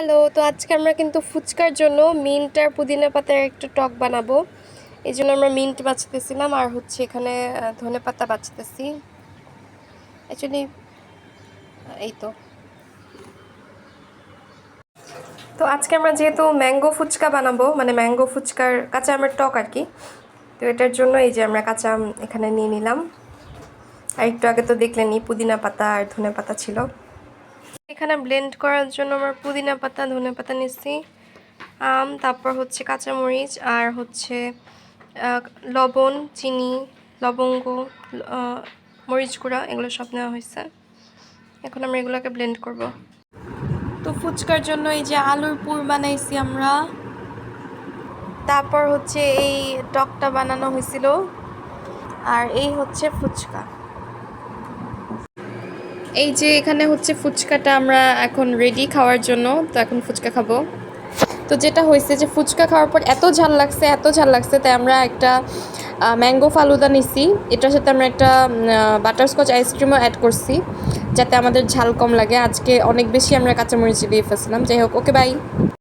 Hello, তো আজকে আমরা কিন্তু ফুচকার জন্য মিন্ট আর পুদিনা পাতার একটা টক বানাবো। এই জন্য আমরা মিন্ট বাছতেছিলাম আর হচ্ছে এখানে ধনে পাতা বাছতেছি অ্যাকচুয়ালি এই তো। তো আজকে আমরা যেহেতু ম্যাঙ্গো ফুচকা বানাবো মানে ম্যাঙ্গো ফুচকার কাঁচা আমের টক আর কি, তো এটার জন্য এই যে আমরা কাঁচা আম এখানে নিয়ে নিলাম। আর একটু আগে তো দেখলেনই পুদিনা পাতা আর ধনে পাতা ছিল। এখানে ব্লেন্ড করার জন্য আমার পুদিনা পাতা, ধনে পাতা নিচ্ছি আম, তারপর হচ্ছে কাঁচামরিচ আর হচ্ছে লবণ, চিনি, লবঙ্গ মরিচ গুঁড়া, এগুলো সব নেওয়া হয়েছে। এখন আমরা এগুলোকে ব্লেন্ড করব। তো ফুচকার জন্য এই যে আলুর পুর বানাইছি আমরা, তারপর হচ্ছে এই টকটা বানানো হয়েছিল, আর এই হচ্ছে ফুচকা। এই যে এখানে হচ্ছে ফুচকাটা আমরা এখন রেডি খাওয়ার জন্য, তো এখন ফুচকা খাব। তো যেটা হয়েছে যে ফুচকা খাওয়ার পর এত ঝাল লাগছে, এত ঝাল লাগছে, তাই আমরা একটা ম্যাঙ্গো ফালুদা নিছি। এটার সাথে আমরা একটা বাটারস্কচ আইসক্রিমও অ্যাড করছি, যাতে আমাদের ঝাল কম লাগে। আজকে অনেক বেশি আমরা কাঁচামরিচ দিয়ে ফেলছিলাম। যাই হোক ওকে বাই